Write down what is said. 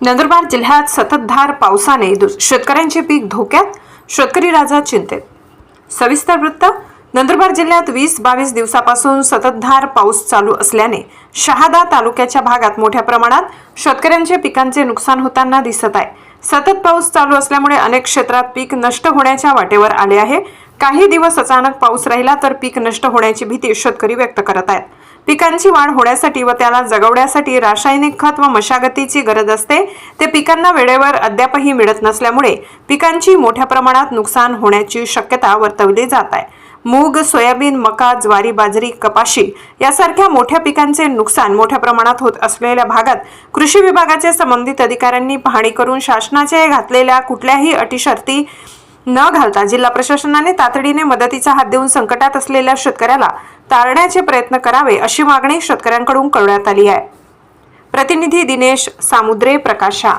नंदुरबार जिल्ह्यात सततधार पावसाने शेतकऱ्यांचे पीक धोक्यात शेतकरी राजा चिंतेत. सविस्तर वृत्त नंदुरबार जिल्ह्यात वीस बावीस दिवसापासून सततधार पाऊस चालू असल्याने शहादा तालुक्याच्या भागात मोठ्या प्रमाणात शेतकऱ्यांचे पिकांचे नुकसान होताना दिसत आहे. सतत पाऊस चालू असल्यामुळे अनेक क्षेत्रात पीक नष्ट होण्याच्या वाटेवर आले आहे. काही दिवस अचानक पाऊस राहिला तर पीक नष्ट होण्याची भीती शेतकरी व्यक्त करत आहेत. पिकांची वाढ होण्यासाठी व त्याला जगवण्यासाठी रासायनिक खत व मशागतीची गरज असते ते पिकांना वेळेवर अद्यापही मिळत नसल्यामुळे पिकांची मोठ्या प्रमाणात नुकसान होण्याची शक्यता वर्तवली जात आहे. मूग सोयाबीन मका ज्वारी बाजरी कपाशी यासारख्या मोठ्या पिकांचे नुकसान मोठ्या प्रमाणात होत असलेल्या भागात कृषी विभागाचे संबंधित अधिकाऱ्यांनी पाहणी करून शासनाचे घातलेल्या कुठल्याही अटी शर्ती न घालता जिल्हा प्रशासनाने तातडीने मदतीचा हात देऊन संकटात असलेल्या शेतकऱ्याला तारण्याचे प्रयत्न करावे अशी मागणी शेतकऱ्यांकडून करण्यात आली आहे. प्रतिनिधी दिनेश सामुद्रे प्रकाशा